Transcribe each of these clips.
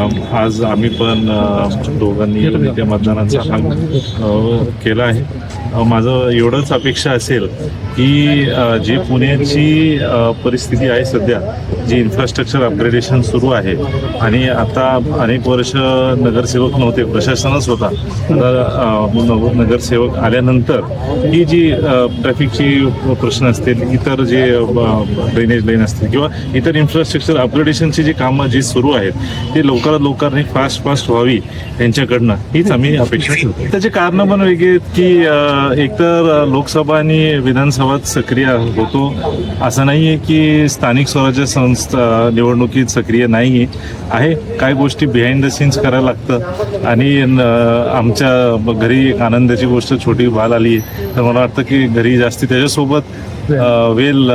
आज आम्ही पण दोघांनी त्या मतदानाचा भाग केला आहे. माझं एवढंच अपेक्षा असेल की जी पुण्याची परिस्थिती आहे सध्या जी इन्फ्रास्ट्रक्चर अपग्रेडेशन सुरू आहे आणि आता अनेक वर्ष नगरसेवक नव्हते प्रशासनच होता. आता नगरसेवक आल्यानंतर ही जी ट्रॅफिकची प्रश्न असतील इतर जे ड्रेनेज लाईन असतील किंवा इतर इन्फ्रास्ट्रक्चर अपग्रेडेशनची जी कामं जी सुरू आहेत ती लवकरात लवकर फास्ट फास्ट व्हावी यांच्याकडनं हीच आम्ही अपेक्षा त्याचे कारणं पण वेगळी आहेत की एकतर लोकसभा आणि विधानसभात सक्रिय होतो. असं नाही आहे की स्थानिक स्वराज्य संस्था निवडणुकीत सक्रिय नाही आहे काही गोष्टी बिहाइंड द सीन्स करायला लागतं. आणि आमच्या घरी एक आनंदाची गोष्ट छोटी बाल आली तर मला वाटतं की घरी जास्ती त्याच्यासोबत वेल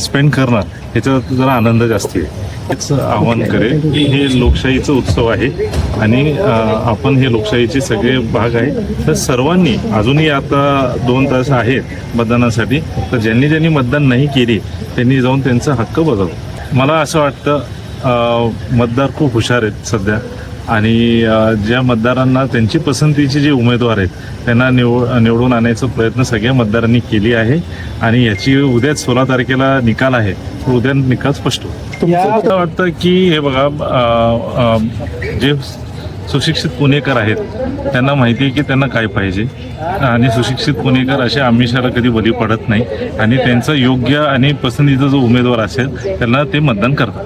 स्पेंड करणं ह्याच्यात जरा आनंद जास्ती आहे. आव्हान करेल की हे लोकशाहीचं उत्सव आहे आणि आपण हे लोकशाहीचे सगळे भाग आहे. तर सर्वांनी अजूनही आता दोन तास आहेत मतदानासाठी तर ज्यांनी ज्यांनी मतदान नाही केली त्यांनी जाऊन त्यांचा हक्क बजावला मला असं वाटतं मतदार खूप हुशार आहेत सध्या. आणि ज्या मतदारांना त्यांची पसंतीचे जे उमेदवार आहेत त्यांना निवड निवडून आणण्याचा प्रयत्न सगळ्या मतदारांनी केली आहे. आणि याची उद्याच सोळा तारखेला निकाल आहे. उद्या निकाल स्पष्ट. मला वाटतं की हे बघा जे सुशिक्षित पुणेकर आहेत त्यांना माहिती आहे की त्यांना काय पाहिजे. आणि सुशिक्षित पुणेकर असे आमिषाला कधी बली पडत नाही. आणि त्यांचा योग्य आणि पसंतीचा जो उमेदवार असेल त्यांना ते मतदान करतात.